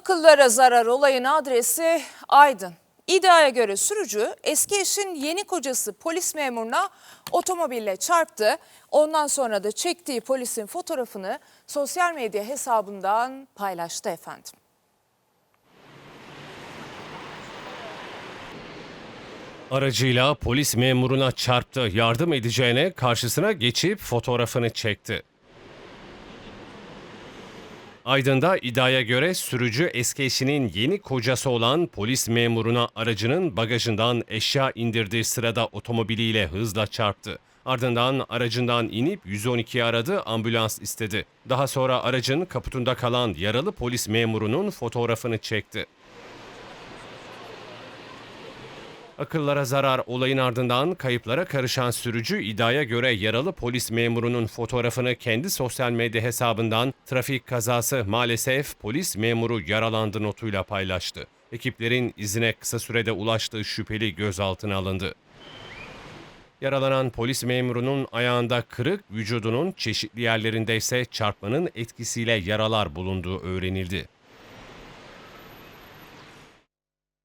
Akıllara zarar olayın adresi Aydın. İddiaya göre sürücü eski eşin yeni kocası polis memuruna otomobille çarptı. Ondan sonra da çektiği polisin fotoğrafını sosyal medya hesabından paylaştı efendim. Aracıyla polis memuruna çarptı. Yardım edeceğine karşısına geçip fotoğrafını çekti. Aydın'da iddiaya göre sürücü eski eşinin yeni kocası olan polis memuruna aracının bagajından eşya indirdiği sırada otomobiliyle hızla çarptı. Ardından aracından inip 112'yi aradı, ambulans istedi. Daha sonra aracın kaputunda kalan yaralı polis memurunun fotoğrafını çekti. Akıllara zarar olayın ardından kayıplara karışan sürücü iddiaya göre yaralı polis memurunun fotoğrafını kendi sosyal medya hesabından trafik kazası maalesef polis memuru yaralandı notuyla paylaştı. Ekiplerin izine kısa sürede ulaştığı şüpheli gözaltına alındı. Yaralanan polis memurunun ayağında kırık, vücudunun çeşitli yerlerinde ise çarpmanın etkisiyle yaralar bulunduğu öğrenildi.